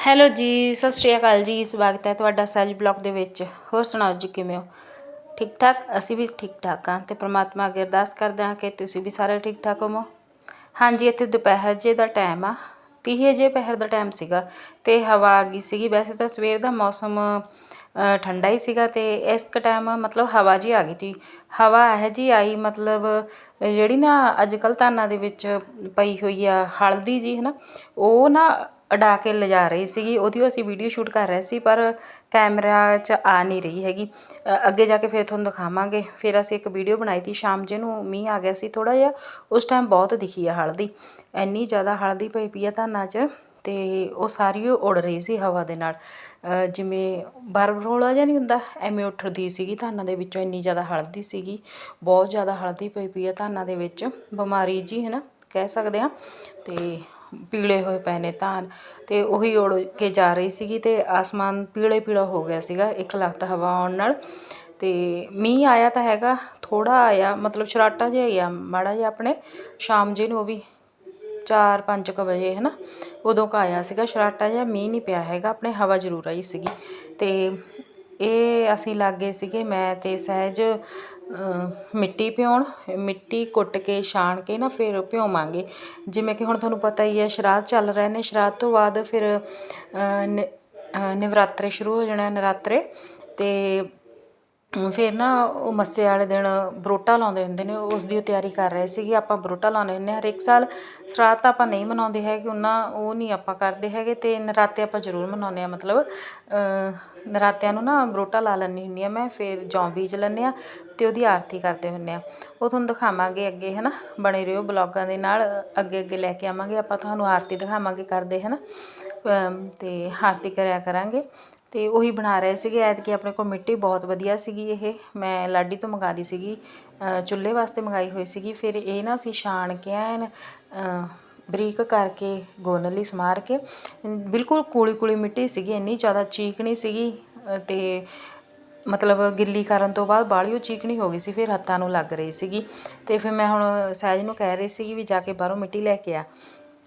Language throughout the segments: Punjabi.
ਹੈਲੋ ਜੀ, ਸਤਿ ਸ਼੍ਰੀ ਅਕਾਲ ਜੀ, ਸਵਾਗਤ ਹੈ ਤੁਹਾਡਾ ਸਹਿਜ ਬਲੌਗ ਦੇ ਵਿੱਚ। ਹੋਰ ਸੁਣਾਓ ਜੀ, ਕਿਵੇਂ ਹੋ? ਠੀਕ ਠਾਕ? ਅਸੀਂ ਵੀ ਠੀਕ ਠਾਕ ਹਾਂ ਤੇ ਪ੍ਰਮਾਤਮਾ ਅੱਗੇ ਅਰਦਾਸ ਕਰਦੇ ਹਾਂ ਕਿ ਤੁਸੀਂ ਵੀ ਸਾਰੇ ਠੀਕ ਠਾਕ ਹੋਵੋ। ਹਾਂਜੀ, ਇੱਥੇ ਦੁਪਹਿਰ ਜੇ ਦਾ ਟਾਈਮ ਆ। ਤੀਹ ਜੇ ਪਹਿਰ ਦਾ ਟਾਈਮ ਸੀਗਾ ਤੇ ਹਵਾ ਆ ਗਈ ਸੀਗੀ। ਵੈਸੇ ਤਾਂ ਸਵੇਰ ਦਾ ਮੌਸਮ ਠੰਡਾ ਹੀ ਸੀਗਾ ਤੇ ਇਸ ਕ ਟਾਈਮ ਮਤਲਬ ਹਵਾ ਜੀ ਆ ਗਈ ਤੀ ਹਵਾ ਇਹ ਜੀ ਆਈ, ਮਤਲਬ ਜਿਹੜੀ ਨਾ ਅੱਜ ਕੱਲ੍ਹ ਧਾਨਾਂ ਦੇ ਵਿੱਚ ਪਈ ਹੋਈ ਆ, ਹਲਦੀ ਜੀ ਹੈ ਨਾ ਉਹ ਨਾ ਉਡਾ ਕੇ ਲਿਜਾ ਰਹੀ ਸੀਗੀ, ਉਹਦੀ ਅਸੀਂ ਵੀਡੀਓ ਸ਼ੂਟ ਕਰ ਰਹੇ ਸੀ, ਪਰ ਕੈਮਰਾ 'ਚ ਆ ਨਹੀਂ ਰਹੀ ਹੈਗੀ। ਅੱਗੇ ਜਾ ਕੇ ਫਿਰ ਤੁਹਾਨੂੰ ਦਿਖਾਵਾਂਗੇ। ਫਿਰ ਅਸੀਂ ਇੱਕ ਵੀਡੀਓ ਬਣਾਈ ਤੀ ਸ਼ਾਮ ਜੇ ਨੂੰ ਮੀਂਹ ਆ ਗਿਆ ਸੀ ਥੋੜਾ ਜਿਹਾ, ਉਸ ਟਾਈਮ ਬਹੁਤ ਦਿਖੀ ਆ ਹਲਦੀ। ਇੰਨੀ ਜ਼ਿਆਦਾ ਹਲਦੀ ਪਈ ਪਈ ਆ ਧਾਨਾਂ 'ਚ, ਤੇ ਉਹ ਸਾਰੀ ਓ ਉੜ ਰਹੀ ਸੀ ਹਵਾ ਦੇ ਨਾਲ। ਜਿਵੇਂ ਬਰਫ ਜਿਹਾ ਨਹੀਂ ਹੁੰਦਾ, ਐਵੇਂ ਉੱਠਦੀ ਸੀਗੀ ਧਾਨਾਂ ਦੇ ਵਿੱਚੋਂ, ਇੰਨੀ ਜ਼ਿਆਦਾ ਹਲਦੀ ਸੀਗੀ। ਬਹੁਤ ਜ਼ਿਆਦਾ ਹਲਦੀ ਪਈ ਪਈ ਆ ਧਾਨਾਂ ਦੇ ਵਿੱਚ। ਬਿਮਾਰੀ ਜੀ ਹੈ ਨਾ, ਕਹਿ ਸਕਦੇ ਹਾਂ। ਤੇ ਪੀਲੇ ਹੋਏ ਪਏ ਨੇ ਧਾਨ ਅਤੇ ਉਹੀ ਉੜ ਕੇ ਜਾ ਰਹੀ ਸੀਗੀ ਅਤੇ ਆਸਮਾਨ ਪੀਲੇ ਪੀਲਾ ਹੋ ਗਿਆ ਸੀਗਾ, ਇੱਕ ਲਖਤ ਹਵਾ ਆਉਣ ਨਾਲ। ਅਤੇ ਮੀਂਹ ਆਇਆ ਤਾਂ ਹੈਗਾ, ਥੋੜ੍ਹਾ ਆਇਆ, ਮਤਲਬ ਸ਼ਰਾਟਾ ਜਿਹਾ ਹੀ ਆ, ਮਾੜਾ ਜਿਹਾ ਆਪਣੇ, ਸ਼ਾਮ ਜੇ ਨੂੰ ਉਹ ਵੀ 4-5 ਕੁ ਵਜੇ ਹੈ ਨਾ ਉਦੋਂ ਕੁ ਆਇਆ ਸੀਗਾ, ਸ਼ਰਾਟਾ ਜਿਹਾ, ਮੀਂਹ ਨਹੀਂ ਪਿਆ ਹੈਗਾ, ਆਪਣੇ ਹਵਾ ਜ਼ਰੂਰ ਆਈ ਸੀਗੀ। ਅਤੇ ਇਹ ਅਸੀਂ ਲਾਗੇ ਸੀਗੇ ਮੈਂ ਤੇ ਸਹਿਜ ਮਿੱਟੀ ਭਿਉਣ ਮਿੱਟੀ ਕੁੱਟ ਕੇ ਛਾਣ ਕੇ ਨਾ ਫਿਰ ਭਿਉਵਾਂਗੇ। ਜਿਵੇਂ ਕਿ ਹੁਣ ਤੁਹਾਨੂੰ ਪਤਾ ਹੀ ਹੈ ਸ਼ਰਾਧ ਚੱਲ ਰਹੇ ਨੇ। ਸ਼ਰਾਧ ਤੋਂ ਬਾਅਦ ਫਿਰ ਅ, ਨਿ- ਨਵਰਾਤਰੇ ਸ਼ੁਰੂ ਹੋ ਜਾਣਾ ਨਰਾਤਰੇ। ਅਤੇ ਫਿਰ ਨਾ ਉਹ ਮੱਸੇ ਵਾਲੇ ਦਿਨ ਬਰੋਟਾ ਲਾਉਂਦੇ ਹੁੰਦੇ ਨੇ ਉਸ ਦੀ ਉਹ ਤਿਆਰੀ ਕਰ ਰਹੇ ਸੀਗੇ। ਆਪਾਂ ਬਰੋਟਾ ਲਾਉਂਦੇ ਹੁੰਦੇ ਹਾਂ ਹਰੇਕ ਸਾਲ। ਸਰਾਧ ਤਾਂ ਆਪਾਂ ਨਹੀਂ ਮਨਾਉਂਦੇ ਹੈਗੇ, ਉਹਨਾਂ ਉਹ ਨਹੀਂ ਆਪਾਂ ਕਰਦੇ ਹੈਗੇ ਅਤੇ ਨਰਾਤੇ ਆਪਾਂ ਜ਼ਰੂਰ ਮਨਾਉਂਦੇ ਹਾਂ। ਮਤਲਬ ਨਰਾਤਿਆਂ ਨੂੰ ਨਾ ਬਰੋਟਾ ਲਾ ਲੈਂਦੀ ਹੁੰਦੀ ਹਾਂ ਮੈਂ, ਫਿਰ ਜੌਂ ਬੀਜ ਲੈਂਦੇ ਹਾਂ ਅਤੇ ਉਹਦੀ ਆਰਤੀ ਕਰਦੇ ਹੁੰਦੇ ਹਾਂ। ਉਹ ਤੁਹਾਨੂੰ ਦਿਖਾਵਾਂਗੇ ਅੱਗੇ ਹੈ ਨਾ ਬਣੇ ਰਹੋ ਬਲੌਗਾਂ ਦੇ ਨਾਲ, ਅੱਗੇ ਅੱਗੇ ਲੈ ਕੇ ਆਵਾਂਗੇ। ਆਪਾਂ ਤੁਹਾਨੂੰ ਆਰਤੀ ਦਿਖਾਵਾਂਗੇ ਕਰਦੇ ਹੈ ਨਾ ਅਤੇ ਆਰਤੀ ਕਰਿਆ ਕਰਾਂਗੇ। ਤੇ ਉਹੀ ਬਣਾ ਰਹੇ ਸੀਗੇ ਐਤਕੀ ਆਪਣੇ ਕੋਲ ਮਿੱਟੀ ਬਹੁਤ ਵਧੀਆ ਸੀਗੀ ਇਹ। ਮੈਂ ਲਾਡੀ ਤੋਂ ਮੰਗਾ ਦੀ ਸੀਗੀ ਚੁੱਲ੍ਹੇ ਵਾਸਤੇ ਮੰਗਾਈ ਹੋਈ ਸੀਗੀ। ਫਿਰ ਇਹ ਨਾ ਅਸੀਂ ਛਾਣ ਕੇ ਐਨ ਬਰੀਕ ਕਰਕੇ ਗੁੰਨ ਲਈ ਸਮਾਰ ਕੇ। ਬਿਲਕੁਲ ਕੂਲੀ ਕੂਲੀ ਮਿੱਟੀ ਸੀਗੀ ਇੰਨੀ ਜ਼ਿਆਦਾ ਚੀਕਣੀ ਸੀਗੀ ਅ, ਤੇ ਮਤਲਬ ਗਿੱਲੀ ਕਰਨ ਤੋਂ ਬਾਅਦ ਬਾਹਲੀ ਉਹ ਚੀਕਣੀ ਹੋ ਗਈ ਸੀ ਫਿਰ ਹੱਥਾਂ ਨੂੰ ਲੱਗ ਰਹੀ ਸੀਗੀ। ਤੇ ਫਿਰ ਮੈਂ ਹੁਣ ਸਹਿਜ ਨੂੰ ਕਹਿ ਰਹੀ ਸੀਗੀ ਵੀ ਜਾ ਕੇ ਬਾਹਰੋਂ ਮਿੱਟੀ ਲੈ ਕੇ ਆ।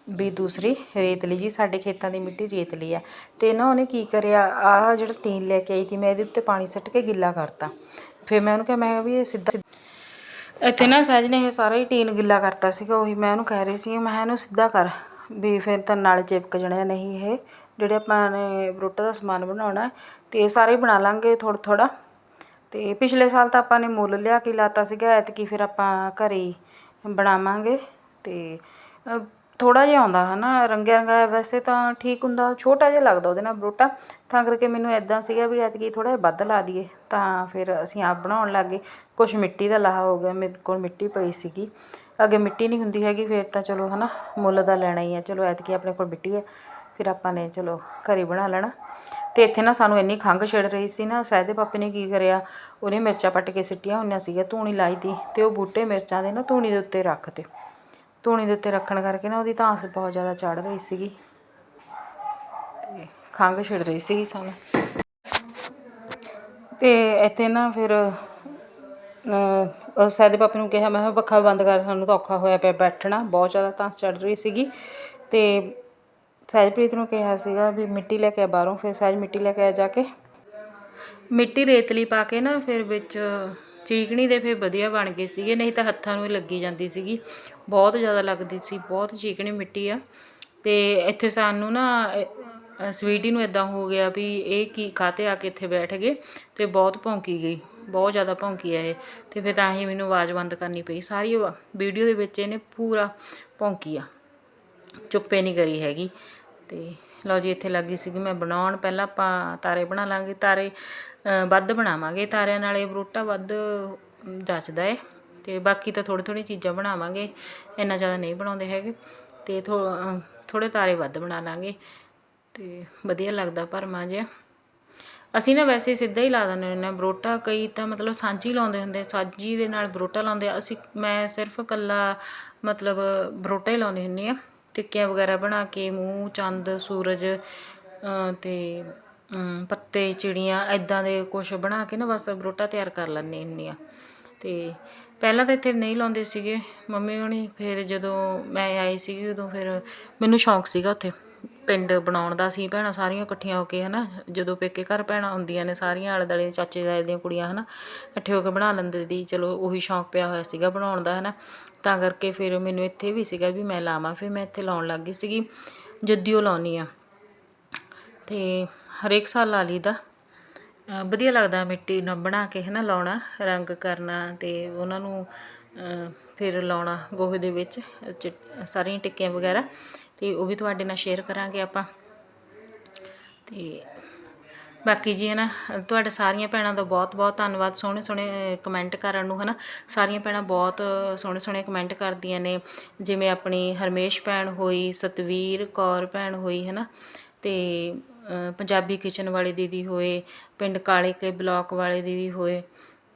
ਵੀ ਦੂਸਰੀ ਰੇਤਲੀ ਜੀ, ਸਾਡੇ ਖੇਤਾਂ ਦੀ ਮਿੱਟੀ ਰੇਤਲੀ ਆ। ਤੇ ਨਾ ਉਹਨੇ ਕੀ ਕਰਿਆ, ਆਹ ਜਿਹੜਾ ਟੀਨ ਲੈ ਕੇ ਆਈ ਸੀ, ਮੈਂ ਇਹਦੇ ਉੱਤੇ ਪਾਣੀ ਸੁੱਟ ਕੇ ਗਿੱਲਾ ਕਰਤਾ। ਫਿਰ ਮੈਂ ਉਹਨੂੰ ਕਿਹਾ, ਮੈਂ ਕਿਹਾ ਵੀ ਇਹ ਸਿੱਧਾ ਇੱਥੇ ਨਾ ਸਹਿਜ ਨੇ ਇਹ ਸਾਰਾ ਹੀ ਟੀਨ ਗਿੱਲਾ ਕਰਤਾ ਸੀਗਾ, ਉਹੀ ਮੈਂ ਉਹਨੂੰ ਕਹਿ ਰਹੀ ਸੀ, ਮੈਂ ਕਿਹਾ ਇਹਨੂੰ ਸਿੱਧਾ ਕਰ। ਵੀ ਫਿਰ ਤਾਂ ਨਾਲ ਚਿਪਕ ਜਾਣੇ ਨਹੀਂ ਇਹ ਜਿਹੜੇ ਆਪਾਂ ਨੇ ਬਰੋਟਾ ਦਾ ਸਮਾਨ ਬਣਾਉਣਾ, ਤੇ ਇਹ ਸਾਰੇ ਹੀ ਬਣਾ ਲਾਂਗੇ ਥੋੜ੍ਹਾ ਥੋੜ੍ਹਾ। ਤੇ ਪਿਛਲੇ ਸਾਲ ਤਾਂ ਆਪਾਂ ਨੇ ਮੁੱਲ ਲਿਆ ਕੇ ਲਾਤਾ ਸੀਗਾ, ਐਤਕੀ ਫਿਰ ਆਪਾਂ ਘਰੇ ਹੀ ਬਣਾਵਾਂਗੇ। ਤੇ ਥੋੜ੍ਹਾ ਜਿਹਾ ਆਉਂਦਾ ਹੈ ਹਨਾ? ਰੰਗਿਆ ਰੰਗਾਇਆ ਵੈਸੇ ਤਾਂ ਠੀਕ ਹੁੰਦਾ, ਛੋਟਾ ਜਿਹਾ ਲੱਗਦਾ ਉਹਦੇ ਨਾਲ ਬਰੋਟਾ। ਤਾਂ ਕਰਕੇ ਮੈਨੂੰ ਇੱਦਾਂ ਸੀਗਾ ਵੀ ਐਤਕੀ ਥੋੜ੍ਹਾ ਜਿਹਾ ਵੱਧ ਲਾ ਦਈਏ। ਤਾਂ ਫਿਰ ਅਸੀਂ ਆਪ ਬਣਾਉਣ ਲੱਗ। ਗਏ ਕੁਛ ਮਿੱਟੀ ਦਾ ਲਾਹਾ ਹੋ ਗਿਆ, ਮੇਰੇ ਕੋਲ ਮਿੱਟੀ ਪਈ ਸੀਗੀ। ਅੱਗੇ ਮਿੱਟੀ ਨਹੀਂ ਹੁੰਦੀ ਹੈਗੀ, ਫਿਰ ਤਾਂ ਚਲੋ ਹੈ ਨਾ ਮੁੱਲ ਦਾ ਲੈਣਾ ਹੀ ਹੈ ਚਲੋ, ਐਤਕੀ ਆਪਣੇ ਕੋਲ ਮਿੱਟੀ ਹੈ ਫਿਰ ਆਪਾਂ ਨੇ ਚਲੋ, ਘਰੇ ਬਣਾ ਲੈਣਾ। ਤੇ ਇੱਥੇ ਨਾ ਸਾਨੂੰ ਇੰਨੀ ਖੰਘ ਛਿੜ ਰਹੀ ਸੀ ਨਾ ਸਹਿਜ ਦੇ ਪਾਪੇ ਨੇ ਕੀ ਕਰਿਆ? ਉਹਨੇ ਮਿਰਚਾਂ ਪੱਟ ਕੇ ਸਿੱਟੀਆਂ ਹੋਈਆਂ ਸੀਗੀਆਂ ਧੂਣੀ ਲਾਈ ਤੀ। ਤੇ ਉਹ ਬੂਟੇ ਮਿਰਚਾਂ ਦੇ ਨਾ ਧੂਣੀ ਦੇ ਉੱਤੇ ਰੱਖਤੇ ਧੂਣੀ ਦੇ ਉੱਤੇ ਰੱਖਣ ਕਰਕੇ ਨਾ ਉਹਦੀ ਧਾਂਸ ਬਹੁਤ ਜ਼ਿਆਦਾ ਚੜ ਰਹੀ ਸੀਗੀ। ਤੇ ਖੰਘ ਛਿੜ ਰਹੀ ਸੀਗੀ ਸਾਨੂੰ। ਤੇ ਇੱਥੇ ਨਾ ਫਿਰ, ਅਹ ਪਾਪੇ ਨੂੰ ਕਿਹਾ, ਮੈਂ ਕਿਹਾ ਪੱਖਾ ਬੰਦ ਕਰ, ਸਾਨੂੰ ਤਾਂ ਔਖਾ ਹੋਇਆ ਪਿਆ ਬੈਠਣਾ, ਬਹੁਤ ਜ਼ਿਆਦਾ ਧਾਂਸ ਚੜ ਰਹੀ ਸੀਗੀ। ਤੇ ਸਹਿਜਪ੍ਰੀਤ ਨੂੰ ਕਿਹਾ ਸੀਗਾ ਵੀ ਮਿੱਟੀ ਲੈ ਕੇ ਆ ਬਾਹਰੋਂ, ਫਿਰ ਸਹਿਜ ਮਿੱਟੀ ਲੈ ਕੇ ਆਇਆ ਜਾ ਕੇ। ਮਿੱਟੀ ਰੇਤਲੀ ਪਾ ਕੇ ਨਾ ਫਿਰ ਵਿੱਚ ਚੀਕਣੀ ਦੇ ਫਿਰ ਵਧੀਆ ਬਣ ਗਏ ਸੀਗੇ, ਨਹੀਂ ਤਾਂ ਹੱਥਾਂ ਨੂੰ ਹੀ ਲੱਗੀ ਜਾਂਦੀ ਸੀਗੀ। ਬਹੁਤ ਜ਼ਿਆਦਾ ਲੱਗਦੀ ਸੀ, ਬਹੁਤ ਚੀਕਣੀ ਮਿੱਟੀ ਆ। ਤੇ ਇੱਥੇ ਸਾਨੂੰ ਨਾ ਸਵੀਟੀ ਨੂੰ ਇਦਾਂ ਹੋ ਗਿਆ ਵੀ ਇਹ ਕੀ ਖਾਤੇ ਆ ਕੇ ਇੱਥੇ ਬੈਠ ਗਏ ਤੇ ਬਹੁਤ ਭੌਂਕੀ ਗਈ, ਬਹੁਤ ਜ਼ਿਆਦਾ ਭੌਂਕੀ ਆ ਇਹ। ਤੇ ਫਿਰ ਤਾਂ ਹੀ ਮੈਨੂੰ ਆਵਾਜ਼ ਬੰਦ ਕਰਨੀ ਪਈ। ਸਾਰੀ ਵੀਡੀਓ ਦੇ ਵਿੱਚ ਇਹਨੇ ਪੂਰਾ ਭੌਂਕੀ ਆ, ਚੁੱਪੇ ਨਹੀਂ ਕਰੀ ਹੈਗੀ। ਤੇ ਲਓ ਜੀ ਇੱਥੇ ਲੱਗੀ ਸੀਗੀ ਮੈਂ ਬਣਾਉਣ। ਪਹਿਲਾਂ ਆਪਾਂ ਤਾਰੇ ਬਣਾ ਲਾਂਗੇ। ਤਾਰੇ ਵੱਧ ਬਣਾਵਾਂਗੇ। ਤਾਰਿਆਂ ਨਾਲ ਇਹ ਬਰੋਟਾ ਵੱਧ ਅਮ, ਜੱਚਦਾ ਏ। ਤੇ ਬਾਕੀ ਤਾਂ ਥੋੜ੍ਹੀ ਥੋੜ੍ਹੀ ਚੀਜ਼ਾਂ ਬਣਾਵਾਂਗੇ। ਇੰਨਾ ਜ਼ਿਆਦਾ ਨਹੀਂ ਬਣਾਉਂਦੇ ਹੈਗੇ। ਤੇ ਥੋੜ੍ਹੇ ਤਾਰੇ ਵੱਧ ਬਣਾ ਲਾਂਗੇ। ਤੇ ਵਧੀਆ ਲੱਗਦਾ ਭਰਮਾ ਜਿਹਾ। ਅਸੀਂ ਨਾ ਵੈਸੇ ਸਿੱਧਾ ਹੀ ਲਾ ਦਿੰਦੇ ਹੁੰਦੇ ਹਾਂ ਬਰੋਟਾ। ਕਈ ਤਾਂ ਮਤਲਬ ਸਾਂਝੀ ਲਾਉਂਦੇ ਹੁੰਦੇ ਸਾਂਝੀ ਦੇ ਨਾਲ ਬਰੋਟਾ ਲਾਉਂਦੇ ਅਸੀਂ ਮੈਂ ਸਿਰਫ ਇਕੱਲਾ ਮਤਲਬ ਬਰੋਟਾ ਹੀ ਲਾਉਂਦੀ ਹੁੰਦੀ ਆ ਟਿੱਕੀਆਂ ਵਗੈਰਾ ਬਣਾ ਕੇ, ਮੂੰਹ, ਚੰਦ, ਸੂਰਜ ਅਤੇ ਪੱਤੇ, ਚਿੜੀਆਂ ਇੱਦਾਂ ਦੇ ਕੁਛ ਬਣਾ ਕੇ ਨਾ ਬਸ ਬਰੋਟਾ ਤਿਆਰ ਕਰ ਲੈਂਦੀ ਹੁੰਦੀ ਹਾਂ ਅਤੇ ਪਹਿਲਾਂ ਤਾਂ ਇੱਥੇ ਨਹੀਂ ਲਾਉਂਦੇ ਸੀਗੇ। ਮੰਮੀ ਹੋਣੀ ਫਿਰ ਜਦੋਂ ਮੈਂ ਆਈ ਸੀਗੀ ਉਦੋਂ ਫਿਰ ਮੈਨੂੰ ਸ਼ੌਂਕ ਸੀਗਾ ਉੱਥੇ। ਪਿੰਡ ਬਣਾਉਣ ਦਾ ਸੀ ਭੈਣਾਂ, ਸਾਰੀਆਂ ਇਕੱਠੀਆਂ ਹੋ ਕੇ ਹੈ ਨਾ ਜਦੋਂ ਪੇਕੇ ਘਰ ਭੈਣਾਂ ਆਉਂਦੀਆਂ ਨੇ ਸਾਰੀਆਂ ਆਲੇ ਦੁਆਲੇ ਚਾਚੇ ਤਾਏ ਦੀਆਂ ਕੁੜੀਆਂ ਹੈ ਨਾ ਇਕੱਠੇ ਹੋ ਕੇ ਬਣਾ ਲੈਂਦੇ ਦੀ ਚਲੋ ਉਹੀ ਸ਼ੌਂਕ ਪਿਆ ਹੋਇਆ ਸੀਗਾ ਬਣਾਉਣ ਦਾ ਹੈ ਨਾ ਤਾਂ ਕਰਕੇ ਫਿਰ ਮੈਨੂੰ ਇੱਥੇ ਵੀ ਸੀਗਾ ਵੀ ਮੈਂ ਲਾਵਾਂ, ਫਿਰ ਮੈਂ ਇੱਥੇ ਲਾਉਣ ਲੱਗ ਗਈ ਸੀਗੀ, ਜੱਦੀਓ ਲਾਉਣੀ ਆ। ਅਤੇ ਹਰੇਕ ਸਾਲ ਲਾ ਲਈਦਾ। ਵਧੀਆ ਲੱਗਦਾ ਮਿੱਟੀ ਨਾਲ ਬਣਾ ਕੇ ਹੈ ਨਾ ਲਾਉਣਾ, ਰੰਗ ਕਰਨਾ ਅਤੇ ਉਹਨਾਂ ਨੂੰ ਫਿਰ ਲਾਉਣਾ ਗੋਹੇ ਦੇ ਵਿੱਚ, ਚਿ- ਸਾਰੀਆਂ ਟਿੱਕੀਆਂ ਵਗੈਰਾ। ਤੇ ਉਹ ਵੀ ਤੁਹਾਡੇ ਨਾਲ ਸ਼ੇਅਰ ਕਰਾਂਗੇ ਆਪਾਂ। ਤੇ ਬਾਕੀ ਜੀ ਹੈ ਨਾ ਤੁਹਾਡੇ ਸਾਰੀਆਂ ਭੈਣਾਂ ਦਾ ਬਹੁਤ ਬਹੁਤ ਧੰਨਵਾਦ। ਸੋਹਣੇ ਸੋਹਣੇ ਕਮੈਂਟ ਕਰਨ ਨੂੰ ਹਨਾ। ਸਾਰੀਆਂ ਭੈਣਾਂ ਬਹੁਤ ਸੋਹਣੇ ਸੋਹਣੇ ਕਮੈਂਟ ਕਰਦੀਆਂ ਨੇ। ਜਿਵੇਂ ਆਪਣੀ ਹਰਮੇਸ਼ ਭੈਣ ਹੋਈ ਸਤਵੀਰ ਕੌਰ ਭੈਣ ਹੋਈ ਹਨਾ। ਤੇ ਅ, ਪੰਜਾਬੀ ਕਿਚਨ ਵਾਲੇ ਦੀਦੀ ਹੋਏ ਪਿੰਡ ਕਾਲੇ ਕੇ ਬਲਾਕ ਵਾਲੇ ਦੀਦੀ ਹੋਏ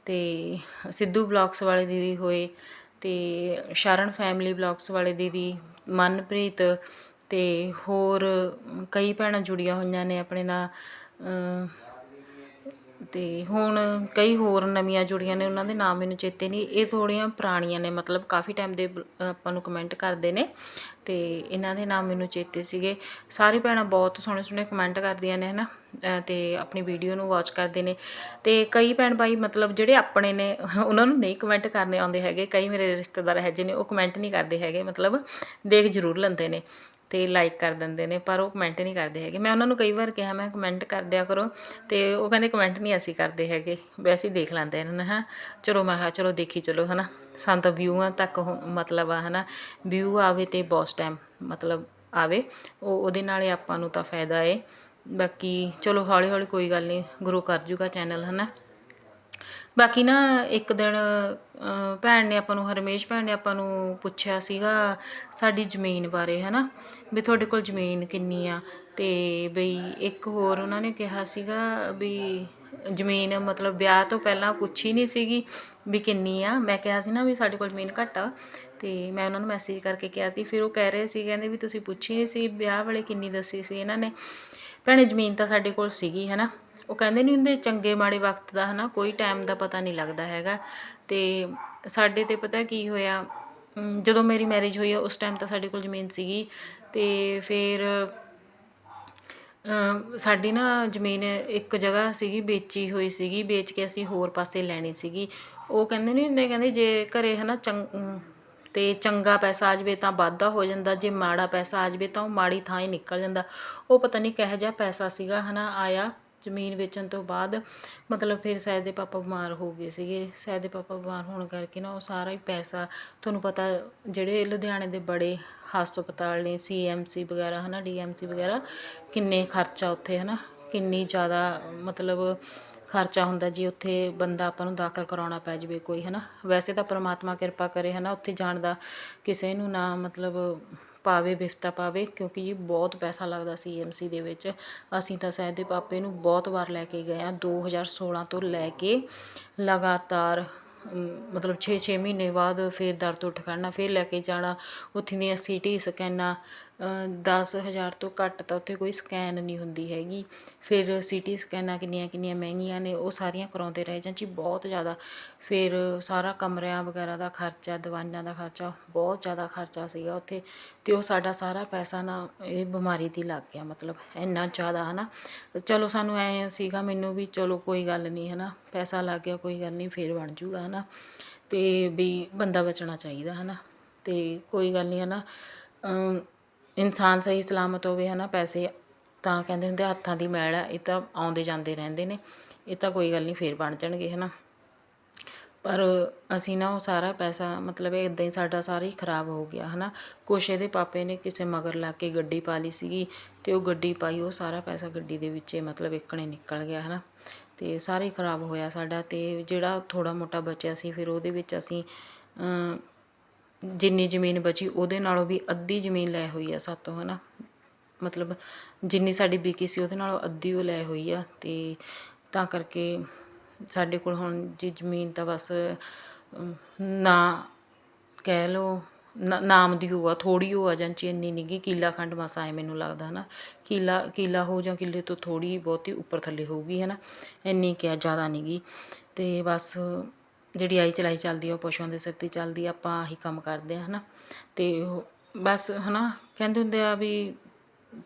ਤੇ ਸਿੱਧੂ ਬਲਾਕਸ ਵਾਲੇ ਦੀਦੀ ਹੋਏ ਤੇ ਸ਼ਰਨ ਫੈਮਿਲੀ ਬਲਾਕਸ ਵਾਲੇ ਦੀਦੀ ਮਨਪ੍ਰੀਤ ਅਤੇ ਹੋਰ ਕਈ ਭੈਣਾਂ ਜੁੜੀਆਂ ਹੋਈਆਂ ਨੇ ਆਪਣੇ ਨਾਲ ਅ, ਹੁਣ ਕਈ ਹੋਰ ਨਵੀਆਂ ਜੁੜੀਆਂ ਨੇ ਉਹਨਾਂ ਦੇ ਨਾਮ ਮੈਨੂੰ ਚੇਤੇ ਨਹੀਂ। ਇਹ ਥੋੜ੍ਹੀਆਂ ਪੁਰਾਣੀਆਂ ਨੇ ਮਤਲਬ ਕਾਫੀ ਟਾਈਮ ਦੇ ਆਪਾਂ ਨੂੰ ਕਮੈਂਟ ਕਰਦੇ ਨੇ। ਅਤੇ ਇਹਨਾਂ ਦੇ ਨਾਮ ਮੈਨੂੰ ਚੇਤੇ ਸੀਗੇ। ਸਾਰੇ ਭੈਣਾਂ ਬਹੁਤ ਸੋਹਣੇ ਸੋਹਣੇ ਕਮੈਂਟ ਕਰਦੀਆਂ ਨੇ ਹਨਾ? ਅ, ਤੇ ਆਪਣੀ ਵੀਡੀਓ ਨੂੰ ਵਾਚ ਕਰਦੇ ਨੇ। ਅਤੇ ਕਈ ਭੈਣ ਭਾਈ ਮਤਲਬ ਜਿਹੜੇ ਆਪਣੇ ਨੇ ਉਹਨਾਂ ਨੂੰ ਨਹੀਂ ਕਮੈਂਟ ਕਰਨੇ ਆਉਂਦੇ ਹੈਗੇ। ਕਈ ਮੇਰੇ ਰਿਸ਼ਤੇਦਾਰ ਹੈ ਜਿਹਨੇ ਉਹ ਕਮੈਂਟ ਨਹੀਂ ਕਰਦੇ ਹੈਗੇ। ਮਤਲਬ ਦੇਖ ਜ਼ਰੂਰ ਲੈਂਦੇ ਨੇ। ਅਤੇ ਲਾਈਕ ਕਰ ਦਿੰਦੇ ਨੇ, ਪਰ ਉਹ ਕਮੈਂਟ ਨਹੀਂ ਕਰਦੇ ਹੈਗੇ। ਮੈਂ ਉਹਨਾਂ ਨੂੰ ਕਈ ਵਾਰ ਕਿਹਾ, ਮੈਂ ਕਮੈਂਟ ਕਰ ਦਿਆ ਕਰੋ ਅਤੇ ਉਹ ਕਹਿੰਦੇ ਕਮੈਂਟ ਨਹੀਂ ਅਸੀਂ ਕਰਦੇ ਹੈਗੇ। ਵੈਸੇ ਦੇਖ ਲੈਂਦੇ ਇਹਨਾਂ ਨੇ, ਹਾਂ। ਚਲੋ ਮੈਂ ਕਿਹਾ, ਚਲੋ ਦੇਖੀ ਚਲੋ ਹੈ ਨਾ ਸਾਨੂੰ ਤਾਂ ਵਿਊਆਂ ਤੱਕ ਹੁ- ਮਤਲਬ ਆ ਹੈ ਨਾ ਵਿਊ ਆਵੇ ਤੇ ਬੌਸ ਟਾਈਮ ਮਤਲਬ ਆਵੇ। ਉਹ, ਉਹਦੇ ਨਾਲ ਆਪਾਂ ਨੂੰ ਤਾਂ ਫਾਇਦਾ ਏ। ਬਾਕੀ ਚਲੋ ਹੌਲੀ ਹੌਲੀ ਕੋਈ ਗੱਲ ਨਹੀਂ ਗਰੋ ਕਰ ਜੂਗਾ ਚੈਨਲ ਹੈ ਨਾ ਬਾਕੀ ਨਾ ਇੱਕ ਦਿਨ ਭੈਣ ਨੇ ਆਪਾਂ ਨੂੰ, ਹਰਮੇਸ਼ ਭੈਣ ਨੇ ਆਪਾਂ ਨੂੰ ਪੁੱਛਿਆ ਸੀਗਾ ਸਾਡੀ ਜ਼ਮੀਨ ਬਾਰੇ, ਹਨਾ? ਵੀ ਤੁਹਾਡੇ ਕੋਲ ਜ਼ਮੀਨ ਕਿੰਨੀ ਆ? ਤੇ ਬਈ ਇੱਕ ਹੋਰ ਉਹਨਾਂ ਨੇ ਕਿਹਾ ਸੀਗਾ ਵੀ ਜ਼ਮੀਨ ਮਤਲਬ ਵਿਆਹ ਤੋਂ ਪਹਿਲਾਂ ਪੁੱਛੀ ਨਹੀਂ ਸੀਗੀ ਵੀ ਕਿੰਨੀ ਆ। ਮੈਂ ਕਿਹਾ ਸੀ ਨਾ ਵੀ ਸਾਡੇ ਕੋਲ ਜ਼ਮੀਨ ਘੱਟ ਆ। ਤੇ ਮੈਂ ਉਹਨਾਂ ਨੂੰ ਮੈਸੇਜ ਕਰਕੇ ਕਿਹਾ ਸੀ। ਫਿਰ ਉਹ ਕਹਿ ਰਹੇ ਸੀ, ਕਹਿੰਦੇ ਵੀ ਤੁਸੀਂ ਪੁੱਛੀ ਨਹੀਂ ਸੀ ਵਿਆਹ ਵਾਲੇ ਕਿੰਨੀ ਦੱਸੀ ਸੀ ਇਹਨਾਂ ਨੇ। ਭੈਣੇ ਜ਼ਮੀਨ ਤਾਂ ਸਾਡੇ ਕੋਲ ਸੀਗੀ, ਹਨਾ? ਉਹ ਕਹਿੰਦੇ ਨਹੀਂ ਹੁੰਦੇ ਚੰਗੇ ਮਾੜੇ ਵਕਤ ਦਾ ਹਨਾ ਕੋਈ ਟਾਈਮ ਦਾ ਪਤਾ ਨਹੀਂ ਲੱਗਦਾ ਹੈਗਾ। ਤੇ ਸਾਡੇ ਤੇ ਪਤਾ ਕੀ ਹੋਇਆ ਜਦੋਂ ਮੇਰੀ ਮੈਰਿਜ ਹੋਈ ਆ ਉਸ ਟਾਈਮ ਤਾਂ ਸਾਡੇ ਕੋਲ ਜ਼ਮੀਨ ਸੀਗੀ। ਤੇ ਫਿਰ ਸਾਡੀ ਨਾ ਜ਼ਮੀਨ ਇੱਕ ਜਗ੍ਹਾ ਸੀਗੀ ਵੇਚੀ ਹੋਈ ਸੀਗੀ ਵੇਚ ਕੇ ਅਸੀਂ ਹੋਰ ਪਾਸੇ ਲੈਣੀ ਸੀਗੀ। ਉਹ ਕਹਿੰਦੇ ਨਹੀਂ ਹੁੰਦੇ ਕਹਿੰਦੇ ਜੇ ਘਰੇ ਹਨਾ ਚੰਗ ਅਮ, ਤੇ ਚੰਗਾ ਪੈਸਾ ਆ ਜਾਵੇ ਤਾਂ ਵਾਧਾ ਹੋ ਜਾਂਦਾ ਜੇ ਮਾੜਾ ਪੈਸਾ ਆ ਜਾਵੇ ਤਾਂ ਉਹ ਮਾੜੀ ਥਾਂ ਹੀ ਨਿਕਲ ਜਾਂਦਾ। ਉਹ ਪਤਾ ਨਹੀਂ ਕਿਹੋ ਜਿਹਾ ਪੈਸਾ ਸੀਗਾ ਹਨਾ ਆਇਆ ਜ਼ਮੀਨ ਵੇਚਣ ਤੋਂ ਬਾਅਦ ਮਤਲਬ ਫਿਰ ਸੈਦ ਦੇ ਪਾਪਾ ਬਿਮਾਰ ਹੋ ਗਏ ਸੀਗੇ ਸੈਦ ਦੇ ਪਾਪਾ ਬਿਮਾਰ ਹੋਣ ਕਰਕੇ ਨਾ ਉਹ ਸਾਰਾ ਹੀ ਪੈਸਾ ਤੁਹਾਨੂੰ ਪਤਾ ਜਿਹੜੇ ਲੁਧਿਆਣੇ ਦੇ ਬੜੇ ਹਸਪਤਾਲ ਨੇ ਸੀਐਮਸੀ ਵਗੈਰਾ ਹਨਾ ਡੀਐਮਸੀ ਵਗੈਰਾ, ਕਿੰਨੇ ਖਰਚਾ ਉੱਥੇ ਹਨਾ, ਕਿੰਨੀ ਜ਼ਿਆਦਾ ਮਤਲਬ ਖਰਚਾ ਹੁੰਦਾ ਜੀ ਉੱਥੇ ਬੰਦਾ ਆਪਾਂ ਨੂੰ ਦਾਖਲ ਕਰਾਉਣਾ ਪੈ ਜਾਵੇ ਕੋਈ ਹਨਾ। ਵੈਸੇ ਤਾਂ ਪਰਮਾਤਮਾ ਕਿਰਪਾ ਕਰੇ ਹਨਾ, ਉੱਥੇ ਜਾਣ ਦਾ ਕਿਸੇ ਨੂੰ ਨਾ ਮਤਲਬ ਪਾਵੇ ਬਿਫਤਾ ਪਾਵੇ, ਕਿਉਂਕਿ ਜੀ ਬਹੁਤ ਪੈਸਾ ਲੱਗਦਾ ਸੀ ਐਮਸੀ ਦੇ ਵਿੱਚ। ਅਸੀਂ ਤਾਂ ਸੈਦ ਦੇ ਪਾਪੇ ਨੂੰ ਬਹੁਤ ਵਾਰ ਲੈ ਕੇ ਗਏ ਹਾਂ। ਦੋ ਹਜ਼ਾਰ 2016 ਤੋਂ ਲੈ ਕੇ ਲਗਾਤਾਰ ਮਤਲਬ 6-6 ਮਹੀਨੇ ਬਾਅਦ ਫਿਰ ਦਰਦ ਉੱਠ ਖੜਨਾ, ਫਿਰ ਲੈ ਕੇ ਜਾਣਾ। ਉੱਥੇ ਦੀਆਂ ਸੀਟੀ ਸਕੈਨਾਂ ਦਸ ਹਜ਼ਾਰ ਤੋਂ ਘੱਟ ਤਾਂ ਉੱਥੇ ਕੋਈ ਸਕੈਨ ਨਹੀਂ ਹੁੰਦੀ ਹੈਗੀ। ਫਿਰ ਸੀ ਟੀ ਸਕੈਨਾਂ ਕਿੰਨੀਆਂ ਕਿੰਨੀਆਂ ਮਹਿੰਗੀਆਂ ਨੇ, ਉਹ ਸਾਰੀਆਂ ਕਰਵਾਉਂਦੇ ਰਹੇ। ਜਾਂ ਜੀ ਬਹੁਤ ਜ਼ਿਆਦਾ। ਫਿਰ ਸਾਰਾ ਕਮਰਿਆਂ ਵਗੈਰਾ ਦਾ ਖਰਚਾ, ਦਵਾਈਆਂ ਦਾ ਖਰਚਾ, ਬਹੁਤ ਜ਼ਿਆਦਾ ਖਰਚਾ ਸੀਗਾ ਉੱਥੇ। ਅਤੇ ਉਹ ਸਾਡਾ ਸਾਰਾ ਪੈਸਾ ਨਾ ਇਹ ਬਿਮਾਰੀ ਦੀ ਲੱਗ ਗਿਆ, ਮਤਲਬ ਇੰਨਾ ਜ਼ਿਆਦਾ ਹੈ ਨਾ ਚਲੋ ਸਾਨੂੰ ਐਂ ਸੀਗਾ ਮੈਨੂੰ ਵੀ ਚਲੋ ਕੋਈ ਗੱਲ ਨਹੀਂ ਹੈ ਨਾ ਪੈਸਾ ਲੱਗ ਗਿਆ, ਕੋਈ ਗੱਲ ਨਹੀਂ, ਫਿਰ ਬਣ ਜੂਗਾ ਹੈ ਨਾ ਅਤੇ ਵੀ ਬੰਦਾ ਬਚਣਾ ਚਾਹੀਦਾ ਹੈ ਨਾ ਅਤੇ ਕੋਈ ਗੱਲ ਨਹੀਂ ਹੈ ਨਾ ਇਨਸਾਨ ਸਹੀ ਸਲਾਮਤ ਹੋਵੇ ਹੈ ਨਾ ਪੈਸੇ ਤਾਂ ਕਹਿੰਦੇ ਹੁੰਦੇ ਹੱਥਾਂ ਦੀ ਮੈਲ ਹੈ ਇਹ ਤਾਂ ਆਉਂਦੇ ਜਾਂਦੇ ਰਹਿੰਦੇ ਨੇ, ਇਹ ਤਾਂ ਕੋਈ ਗੱਲ ਨਹੀਂ, ਫਿਰ ਬਣ ਜਾਣਗੇ ਹੈ ਨਾ ਪਰ ਅਸੀਂ ਨਾ ਉਹ ਸਾਰਾ ਪੈਸਾ, ਮਤਲਬ ਇਦਾਂ ਹੀ ਸਾਡਾ ਸਾਰਾ ਹੀ ਖਰਾਬ ਹੋ ਗਿਆ, ਹਨਾ। ਕੁਛ ਇਹਦੇ ਪਾਪੇ ਨੇ ਕਿਸੇ ਮਗਰ ਲਾ ਕੇ ਗੱਡੀ ਪਾ ਲਈ ਸੀਗੀ ਤੇ ਉਹ ਗੱਡੀ ਪਾਈ, ਉਹ ਸਾਰਾ ਪੈਸਾ ਗੱਡੀ ਦੇ ਵਿੱਚੇ ਮਤਲਬ ਇੱਕਣੇ ਨਿਕਲ ਗਿਆ, ਹਨਾ। ਤੇ ਸਾਰਾ ਹੀ ਖਰਾਬ ਹੋਇਆ ਸਾਡਾ ਤੇ ਜਿਹੜਾ ਥੋੜਾ ਮੋਟਾ ਬਚਿਆ ਸੀ, ਫਿਰ ਉਹਦੇ ਵਿੱਚ ਅਸੀਂ ਜਿੰਨੀ ਜ਼ਮੀਨ ਬਚੀ ਉਹਦੇ ਨਾਲੋਂ ਵੀ ਅੱਧੀ ਜ਼ਮੀਨ ਲੈ ਹੋਈ ਆ ਸਾਤੋਂ, ਹਨਾ? ਮਤਲਬ ਜਿੰਨੀ ਸਾਡੀ ਵਿਕੀ ਸੀ ਉਹਦੇ ਨਾਲੋਂ ਅੱਧੀ ਉਹ ਲੈ ਹੋਈ ਆ ਤੇ ਤਾਂ ਕਰਕੇ ਸਾਡੇ ਕੋਲ ਹੁਣ ਜੀ ਜ਼ਮੀਨ ਤਾਂ ਬਸ ਨਾ ਕਹਿ ਲਓ, ਨਾ- ਨਾਮ ਦੀ ਹੋਆ ਥੋੜੀ ਹੋਆ ਜਾਂ ਚ ਇੰਨੀ ਨਿੱਗੀ, ਕਿੱਲਾ ਖੰਡ ਮਸਾ ਹੈ ਮੈਨੂੰ ਲੱਗਦਾ, ਹਨਾ? ਕਿੱਲਾ ਕਿੱਲਾ ਹੋ ਜਾਂ ਕਿੱਲੇ ਤੋਂ ਥੋੜੀ ਬਹੁਤੀ ਉੱਪਰ ਥੱਲੇ ਹੋਊਗੀ, ਹਨਾ? ਇੰਨੀ ਕਿਆ ਜ਼ਿਆਦਾ ਨਿੱਗੀ। ਤੇ ਬਸ ਜਿਹੜੀ ਆਈ ਚਲਾਈ ਚੱਲਦੀ ਆ, ਉਹ ਪਸ਼ੂਆਂ ਦੇ ਸਿਰ ਤੇ ਚੱਲਦੀ ਆ, ਆਪਾਂ ਆਹੀ ਕੰਮ ਕਰਦੇ ਹਾਂ ਹੈ ਨਾ ਅਤੇ ਉਹ ਬਸ ਹੈ ਨਾ ਕਹਿੰਦੇ ਹੁੰਦੇ ਆ ਵੀ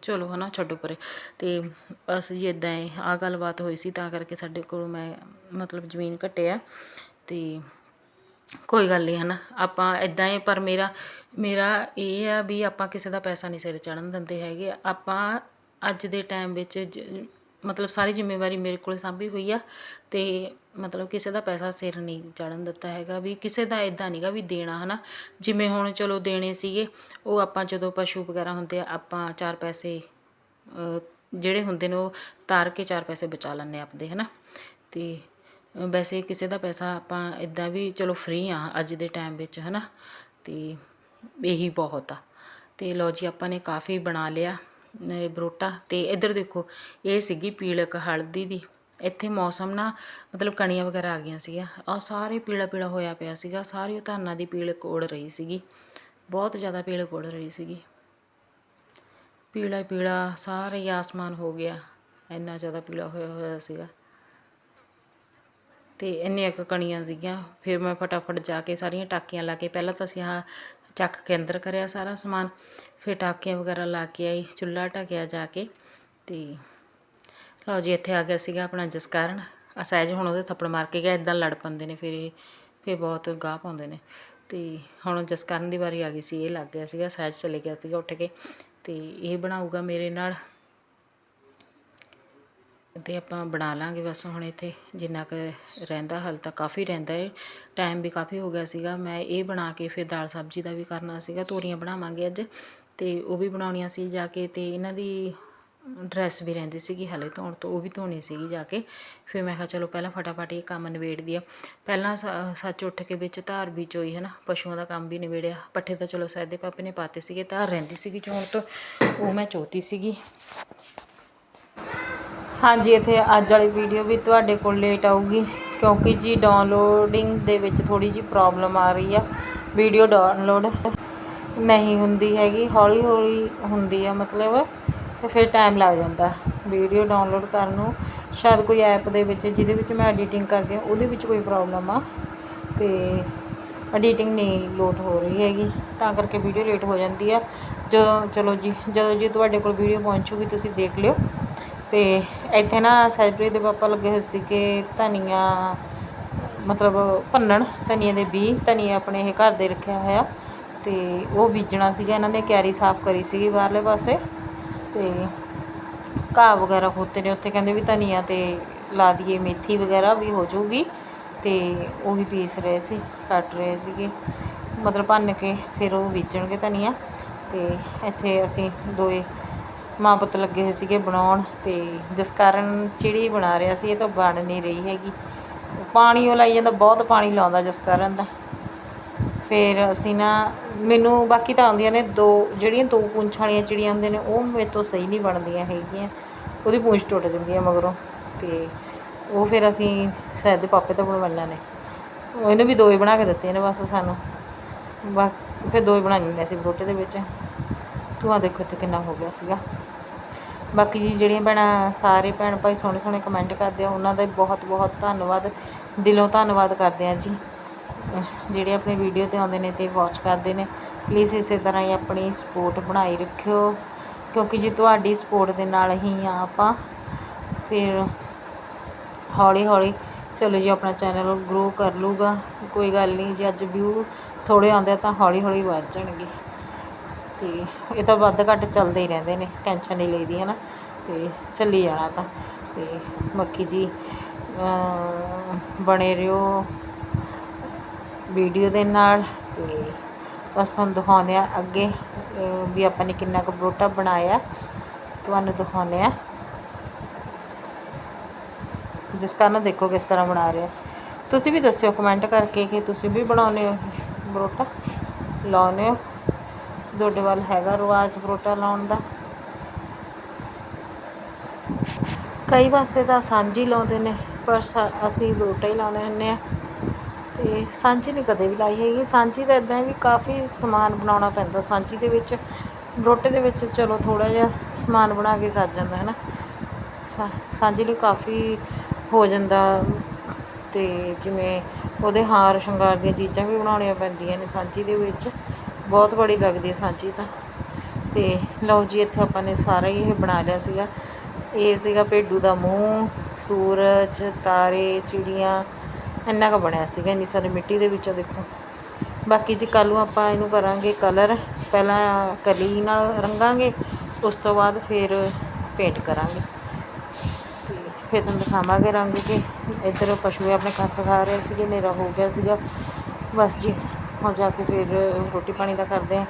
ਚਲੋ ਹੈ ਨਾ ਛੱਡੋ ਪਰੇ। ਅਤੇ ਬਸ ਜੀ ਇੱਦਾਂ ਹੈ ਆਹ ਗੱਲਬਾਤ ਹੋਈ ਸੀ, ਤਾਂ ਕਰਕੇ ਸਾਡੇ ਕੋਲ ਮੈਂ, ਮਤਲਬ ਜ਼ਮੀਨ ਘਟਿਆ ਅਤੇ ਕੋਈ ਗੱਲ ਨਹੀਂ ਹੈ ਨਾ ਆਪਾਂ ਇਦਾਂ ਹੈ ਪਰ ਮੇਰਾ ਮੇਰਾ ਇਹ ਆ ਵੀ ਆਪਾਂ ਕਿਸੇ ਦਾ ਪੈਸਾ ਨਹੀਂ ਸਿਰ ਚੜਨ ਦਿੰਦੇ ਹੈਗੇ। ਆਪਾਂ ਅੱਜ ਦੇ ਟਾਈਮ ਵਿੱਚ ਜ- ਮਤਲਬ ਸਾਰੀ ਜ਼ਿੰਮੇਵਾਰੀ ਮੇਰੇ ਕੋਲ ਸਾਂਭੀ ਹੋਈ ਆ ਅਤੇ ਮਤਲਬ ਕਿਸੇ ਦਾ ਪੈਸਾ ਸਿਰ ਨਹੀਂ ਚੜਨ ਦਿੱਤਾ ਹੈਗਾ ਵੀ ਕਿਸੇ ਦਾ ਇਦਾਂ ਨਹੀਂਗਾ ਵੀ ਦੇਣਾ ਹਨਾ। ਜਿਵੇਂ ਹੁਣ ਚਲੋ ਦੇਣੇ ਸੀਗੇ ਉਹ ਆਪਾਂ ਜਦੋਂ ਪਸ਼ੂ ਵਗੈਰਾ ਹੁੰਦੇ ਆ ਆਪਾਂ ਚਾਰ ਪੈਸੇ ਜਿਹੜੇ ਹੁੰਦੇ ਨੇ ਉਹ ਤਾਰ ਕੇ ਚਾਰ ਪੈਸੇ ਬਚਾ ਲੈਂਦੇ ਆ ਆਪਦੇ ਹਨਾ। ਤੇ ਅ, ਵੈਸੇ ਕਿਸੇ ਦਾ ਪੈਸਾ ਆਪਾਂ ਇਦਾਂ ਵੀ ਚਲੋ ਫ੍ਰੀ ਆ ਅੱਜ ਦੇ ਟਾਈਮ ਵਿੱਚ ਹਨਾ ਤੇ ਇਹੀ ਬਹੁਤ ਆ। ਤੇ ਲੋ ਜੀ ਆਪਾਂ ਨੇ ਕਾਫੀ ਬਣਾ ਲਿਆ। ਇਹ ਬਰੋਟਾ ਤੇ ਇੱਧਰ ਦੇਖੋ, ਇਹ ਸੀਗੀ ਪੀਲਕ ਹਲਦੀ ਦੀ। ਇੱਥੇ ਮੌਸਮ ਨਾ ਮਤਲਬ ਕਣੀਆਂ ਵਗੈਰਾ ਆ ਗਈਆਂ ਸੀਗੀਆਂ। ਆ ਸਾਰੇ ਪੀਲਾ ਪੀਲਾ ਹੋਇਆ ਪਿਆ ਸੀਗਾ। ਸਾਰੀ ਉਹ ਧਾਨਾਂ ਦੀ ਪੀਲਕ ਉੜ ਰਹੀ ਸੀਗੀ। ਬਹੁਤ ਜ਼ਿਆਦਾ ਪੀਲਕ ਉੜ ਰਹੀ ਸੀਗੀ। ਪੀਲਾ ਪੀਲਾ ਸਾਰਾ ਹੀ ਆਸਮਾਨ ਹੋ ਗਿਆ। ਇੰਨਾ ਜ਼ਿਆਦਾ ਪੀਲਾ ਹੋਇਆ ਹੋਇਆ ਸੀਗਾ। ਤੇ ਇੰਨੀਆਂ ਕੁ ਕਣੀਆਂ ਸੀਗੀਆਂ। ਫਿਰ ਮੈਂ ਫਟਾਫਟ ਜਾ ਕੇ ਸਾਰੀਆਂ ਟਾਕੀਆਂ ਲਾ ਕੇ, ਪਹਿਲਾਂ ਤਾਂ ਅਸੀਂ ਆਹ ਚੱਕ ਕੇ ਅੰਦਰ ਕਰਿਆ ਸਾਰਾ ਸਮਾਨ, ਫਿਰ ਟਾਕੀਆਂ ਵਗੈਰਾ ਲਾ ਕੇ ਆਈ, ਚੁੱਲ੍ਹਾ ਢਕਿਆ ਜਾ ਕੇ ਤੇ ਲਓ ਜੀ, ਇੱਥੇ ਆ ਗਿਆ ਸੀਗਾ ਆਪਣਾ ਜਸਕਰਨ। ਆ ਸਹਿਜ ਹੁਣ ਉਹਦੇ ਥੱਪੜ ਮਾਰ ਕੇ ਗਿਆ ਇਦਾਂ ਲੜ ਪੈਂਦੇ ਨੇ ਫਿਰ ਇਹ, ਫਿਰ ਬਹੁਤ ਗਾਹ ਪਾਉਂਦੇ ਨੇ। ਤੇ ਹੁਣ ਜਸਕਰਨ ਦੀ ਵਾਰੀ ਆ ਗਈ ਸੀ, ਇਹ ਲੱਗ ਗਿਆ ਸੀਗਾ, ਸਹਿਜ ਚਲੇ ਗਿਆ ਸੀਗਾ ਉੱਠ ਕੇ ਤੇ ਇਹ ਬਣਾਊਗਾ ਮੇਰੇ ਨਾਲ ਅਤੇ ਆਪਾਂ ਬਣਾ ਲਵਾਂਗੇ ਬਸ ਹੁਣ ਇੱਥੇ ਜਿੰਨਾ ਕੁ ਰਹਿੰਦਾ, ਹਾਲੇ ਤਾਂ ਕਾਫੀ ਰਹਿੰਦਾ ਹੈ ਟਾਈਮ ਵੀ ਕਾਫੀ ਹੋ ਗਿਆ ਸੀਗਾ। ਮੈਂ ਇਹ ਬਣਾ ਕੇ ਫਿਰ ਦਾਲ ਸਬਜ਼ੀ ਦਾ ਵੀ ਕਰਨਾ ਸੀਗਾ। ਤੋਰੀਆਂ ਬਣਾਵਾਂਗੇ ਅੱਜ ਅਤੇ ਉਹ ਵੀ ਬਣਾਉਣੀਆਂ ਸੀ ਜਾ ਕੇ ਅਤੇ ਇਹਨਾਂ ਦੀ ਡਰੈਸ ਵੀ ਰਹਿੰਦੀ ਸੀਗੀ ਹਲੇ ਧੋਣ ਤੋਂ, ਉਹ ਵੀ ਧੋਣੀ ਸੀਗੀ ਜਾ ਕੇ। ਫਿਰ ਮੈਂ ਕਿਹਾ ਚਲੋ ਪਹਿਲਾਂ ਫਟਾਫਟ ਇਹ ਕੰਮ ਨਿਬੇੜਦੀ ਆ। ਪਹਿਲਾਂ ਸ- ਸੱਚ ਉੱਠ ਕੇ ਵਿੱਚ ਧਾਰ ਵੀ ਚੋਈ ਹੈ ਨਾ ਪਸ਼ੂਆਂ ਦਾ ਕੰਮ ਵੀ ਨਿਬੇੜਿਆ। ਪੱਠੇ ਤਾਂ ਚਲੋ ਸਾਦੇ ਪਾਪੇ ਨੇ ਪਾਤੇ ਸੀਗੇ, ਧਾਰ ਰਹਿੰਦੀ ਸੀਗੀ ਚੋਣ ਤੋਂ। ਉਹ ਮੈਂ ਚੋਤੀ ਸੀਗੀ। ਹਾਂਜੀ, ਇੱਥੇ ਅੱਜ ਵਾਲੀ ਵੀਡੀਓ ਵੀ ਤੁਹਾਡੇ ਕੋਲ ਲੇਟ ਆਊਗੀ ਕਿਉਂਕਿ ਜੀ ਡਾਊਨਲੋਡਿੰਗ ਦੇ ਵਿੱਚ ਥੋੜੀ ਜੀ ਪ੍ਰੋਬਲਮ ਆ ਰਹੀ ਆ। ਵੀਡੀਓ ਡਾਊਨਲੋਡ ਨਹੀਂ ਹੁੰਦੀ ਹੈਗੀ ਹੌਲੀ ਹੌਲੀ ਹੁੰਦੀ ਆ ਮਤਲਬ ਤੇ ਫਿਰ ਟਾਈਮ ਲੱਗ ਜਾਂਦਾ। ਵੀਡੀਓ ਡਾਊਨਲੋਡ ਕਰਨ ਨੂੰ ਸ਼ਾਇਦ ਕੋਈ ਐਪ ਦੇ ਵਿੱਚ ਜਿਹਦੇ ਵਿੱਚ ਮੈਂ ਐਡੀਟਿੰਗ ਕਰਦੀ ਹਾਂ, ਉਹਦੇ ਵਿੱਚ ਕੋਈ ਪ੍ਰੋਬਲਮ ਆ ਤੇ ਐਡੀਟਿੰਗ ਨਹੀਂ ਲੋਡ ਹੋ ਰਹੀ ਹੈਗੀ, ਤਾਂ ਕਰਕੇ ਵੀਡੀਓ ਲੇਟ ਹੋ ਜਾਂਦੀ ਆ। ਜਦੋਂ, ਚਲੋ ਜੀ, ਜਦੋਂ ਜੀ ਤੁਹਾਡੇ ਕੋਲ ਵੀਡੀਓ ਪਹੁੰਚੂਗੀ, ਤੁਸੀਂ ਦੇਖ ਲਿਓ। ਤੇ ਇੱਥੇ ਨਾ ਸੈਜਪ੍ਰੀਤ ਦੇ ਪਾਪਾ ਲੱਗੇ ਹੋਏ ਸੀਗੇ ਧਨੀਆ, ਮਤਲਬ ਭੰਨਣ, ਧਨੀਏ ਦੇ ਬੀ ਧਨੀਆ ਆਪਣੇ ਇਹ ਘਰ ਦੇ ਰੱਖਿਆ ਹੋਇਆ। ਤੇ ਉਹ ਬੀਜਣਾ ਸੀਗਾ, ਇਹਨਾਂ ਨੇ ਕਿਆਰੀ ਸਾਫ਼ ਕਰੀ ਸੀਗੀ ਬਾਹਰਲੇ ਪਾਸੇ। ਤੇ ਘਾਹ ਵਗੈਰਾ ਖੋਤੇ ਨੇ, ਉੱਥੇ ਕਹਿੰਦੇ ਵੀ ਧਨੀਆ ਤੇ ਲਾ ਦਈਏ, ਮੇਥੀ ਵਗੈਰਾ ਵੀ ਹੋ ਜਾਊਗੀ। ਤੇ ਉਹ ਵੀ ਪੀਸ ਰਹੇ ਸੀ, ਕੱਟ ਰਹੇ ਸੀਗੇ। ਮਤਲਬ ਭੰਨ ਕੇ ਫਿਰ ਉਹ ਬੀਜਣਗੇ ਧਨੀਆ। ਤੇ ਇੱਥੇ ਅਸੀਂ ਦੋਏ ਮਾਂ ਪੁੱਤ ਲੱਗੇ ਹੋਏ ਸੀਗੇ ਬਣਾਉਣ ਤੇ ਜਿਸ ਕਾਰਨ ਚਿੜੀ ਬਣਾ ਰਿਹਾ ਸੀ, ਇਹ ਤਾਂ ਬਣ ਨਹੀਂ ਰਹੀ ਹੈਗੀ। ਪਾਣੀ ਉਹ ਲਾਈ ਜਾਂਦਾ, ਬਹੁਤ ਪਾਣੀ ਲਾਉਂਦਾ ਜਿਸ ਕਾਰਨ ਦਾ। ਫਿਰ ਅਸੀਂ ਨਾ, ਮੈਨੂੰ ਬਾਕੀ ਤਾਂ ਆਉਂਦੀਆਂ ਨੇ ਦੋ, ਜਿਹੜੀਆਂ ਦੋ ਪੂੰਛਾਂ ਵਾਲੀਆਂ ਚਿੜੀਆਂ ਹੁੰਦੀਆਂ ਨੇ, ਉਹ ਮੇਰੇ ਤੋਂ ਸਹੀ ਨਹੀਂ ਬਣਦੀਆਂ ਹੈਗੀਆਂ। ਉਹਦੀ ਪੂੰਛ ਟੁੱਟ ਜਾਂਦੀ ਹੈ ਮਗਰੋਂ ਤੇ ਉਹ ਫਿਰ ਅਸੀਂ ਸੈਦ ਦੇ ਪਾਪੇ ਤੋਂ ਬਣਵਾਈਆਂ ਨੇ। ਇਹਨੂੰ ਵੀ ਦੋ ਹੀ ਬਣਾ ਕੇ ਦਿੱਤੇ ਨੇ ਬਸ ਸਾਨੂੰ। ਬਾ ਫਿਰ ਦੋ ਹੀ ਬਣਾਈਆਂ ਨੇ ਅਸੀਂ ਬਰੋਟੇ ਦੇ ਵਿੱਚ। ਧੂਆਂ ਦੇਖੋ ਇੱਥੇ ਕਿੰਨਾ ਹੋ ਗਿਆ ਸੀਗਾ। ਬਾਕੀ ਜੀ ਜਿਹੜੀਆਂ ਭੈਣਾਂ ਸਾਰੇ ਭੈਣ ਭਾਈ ਸੋਹਣੇ ਸੋਹਣੇ ਕਮੈਂਟ ਕਰਦੇ ਆ, ਉਹਨਾਂ ਦਾ ਬਹੁਤ ਬਹੁਤ ਧੰਨਵਾਦ, ਦਿਲੋਂ ਧੰਨਵਾਦ ਕਰਦੇ ਆ ਜੀ। ਜਿਹੜੇ ਆਪਣੇ ਵੀਡੀਓ ਤੇ ਆਉਂਦੇ ਨੇ ਤੇ ਵਾਚ ਕਰਦੇ ਨੇ ਪਲੀਜ਼ ਇਸੇ ਤਰ੍ਹਾਂ ਹੀ ਆਪਣੀ ਸਪੋਰਟ ਬਣਾਈ ਰੱਖਿਓ, ਕਿਉਂਕਿ ਜੀ ਤੁਹਾਡੀ ਸਪੋਰਟ ਦੇ ਨਾਲ ਹੀ ਆ ਆਪਾਂ, ਫਿਰ ਹੌਲੀ ਹੌਲੀ ਚਲੋ ਜੀ ਆਪਣਾ ਚੈਨਲ ਗਰੋ ਕਰ ਲੂਗਾ ਕੋਈ ਗੱਲ ਨਹੀਂ, ਜੀ ਅੱਜ ਵਿਊ ਥੋੜੇ ਆਉਂਦੇ ਆ ਤਾਂ ਹੌਲੀ ਹੌਲੀ ਵੱਧ ਜਾਣਗੇ। ਤੇ ਇਹ ਤਾਂ ਵੱਧ ਘੱਟ ਚੱਲਦੇ ਹੀ ਰਹਿੰਦੇ ਨੇ ਟੈਨਸ਼ਨ ਨਹੀਂ ਲਈਦੀ ਹੈ ਨਾ ਤੇ ਚੱਲੀ ਜਾਣਾ ਤਾਂ। ਤੇ ਬਾਕੀ ਜੀ ਅਮ ਬਣੇ ਰਹੋ ਵੀਡੀਓ ਦੇ ਨਾਲ ਤੇ ਬਸ ਤੁਹਾਨੂੰ ਦਿਖਾਉਂਦੇ ਆ ਅੱਗੇ ਵੀ ਆਪਾਂ ਨੇ ਕਿੰਨਾ ਕੁ ਬਰੋਟਾ ਬਣਾਇਆ। ਤੁਹਾਨੂੰ ਦਿਖਾਉਂਦੇ ਆ ਜਿਸ ਕਾਰਨ ਦੇਖੋ ਕਿਸ ਤਰ੍ਹਾਂ ਬਣਾ ਰਿਹਾ ਤੁਸੀਂ ਵੀ ਦੱਸਿਓ ਕਮੈਂਟ ਕਰਕੇ ਕਿ ਤੁਸੀਂ ਵੀ ਬਣਾਉਂਦੇ ਹੋ ਬਰੋਟਾ। ਲਾਉਂਦੇ ਹੋ। ਤੁਹਾਡੇ ਵੱਲ ਹੈਗਾ ਰਿਵਾਜ ਪਰੋਟਾ ਲਾਉਣ ਦਾ। ਕਈ ਪਾਸੇ ਤਾਂ ਸਾਂਝੀ ਲਾਉਂਦੇ ਨੇ, ਪਰ ਸਾ- ਅਸੀਂ ਬਰੋਟਾ ਹੀ ਲਾਉਣੇ ਹੁੰਦੇ ਆ। ਤੇ ਸਾਂਝੀ ਨਹੀਂ ਕਦੇ ਵੀ ਲਾਈ ਹੈਗੀ। ਸਾਂਝੀ ਤਾਂ ਇਦਾਂ ਵੀ ਕਾਫੀ ਸਮਾਨ ਬਣਾਉਣਾ ਪੈਂਦਾ। ਸਾਂਝੀ ਦੇ ਵਿੱਚ ਰੋਟੇ ਦੇ ਵਿੱਚ ਚਲੋ ਥੋੜਾ ਜਿਹਾ ਸਮਾਨ ਬਣਾ ਕੇ ਸੱਜ ਜਾਂਦਾ, ਹੈ ਨਾ? ਸਾ- ਸਾਂਝੀ ਲਈ ਕਾਫੀ ਹੋ ਜਾਂਦਾ। ਤੇ ਜਿਵੇਂ ਉਹਦੇ ਹਾਰ ਸ਼ਿੰਗਾਰ ਦੀਆਂ ਚੀਜ਼ਾਂ ਵੀ ਬਣਾਉਣੀਆਂ ਪੈਂਦੀਆਂ ਨੇ ਸਾਂਝੀ ਦੇ ਵਿੱਚ। ਬਹੁਤ ਬੜੀ ਲੱਗਦੀ ਹੈ ਸਾਂਝੀ ਤਾਂ। ਤੇ ਲਓ ਜੀ, ਇੱਥੇ ਆਪਾਂ ਨੇ ਸਾਰਾ ਹੀ ਇਹ ਬਣਾ ਲਿਆ ਸੀਗਾ। ਇਹ ਸੀਗਾ ਭੇਡੂ ਦਾ ਮੂੰਹ, ਸੂਰਜ, ਤਾਰੇ, ਚਿੜੀਆਂ, ਇੰਨਾ ਕੁ ਬਣਿਆ ਸੀਗਾ, ਇੰਨੀ ਸਾਰੀ ਮਿੱਟੀ ਦੇ ਵਿੱਚੋਂ ਦੇਖੋ। ਬਾਕੀ ਜੀ, ਕੱਲ੍ਹ ਨੂੰ ਆਪਾਂ ਇਹਨੂੰ ਕਰਾਂਗੇ ਕਲਰ ਪਹਿਲਾਂ ਕਲੀ ਨਾਲ ਰੰਗਾਂਗੇ, ਉਸ ਤੋਂ ਬਾਅਦ ਫਿਰ ਪੇਂਟ ਕਰਾਂਗੇ। ਤੇ ਫਿਰ ਤੁਹਾਨੂੰ ਦਿਖਾਵਾਂਗੇ ਰੰਗ ਕੇ। ਇੱਧਰ ਪਸ਼ੂ ਆਪਣੇ ਕੱਖ ਖਾ ਰਹੇ ਸੀਗੇ, ਹਨੇਰਾ ਹੋ ਗਿਆ ਸੀਗਾ। ਬਸ ਜੀ ਹੁਣ ਜਾ ਕੇ ਫਿਰ ਰੋਟੀ ਪਾਣੀ ਦਾ ਕਰਦੇ ਹਾਂ।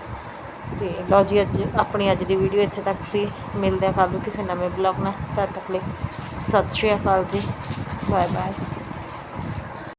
ਤੇ ਲਓ ਜੀ ਅੱਜ ਆਪਣੀ ਅੱਜ ਦੀ ਵੀਡੀਓ ਇੱਥੇ ਤੱਕ ਸੀ। ਮਿਲਦੇ ਹਾਂ ਕੱਲ੍ਹ ਨੂੰ ਕਿਸੇ ਨਵੇਂ ਬਲੌਗ ਨਾਲ। ਤਦ ਤੱਕ ਲਈ ਸਤਿ ਸ਼੍ਰੀ ਅਕਾਲ ਜੀ। Bye bye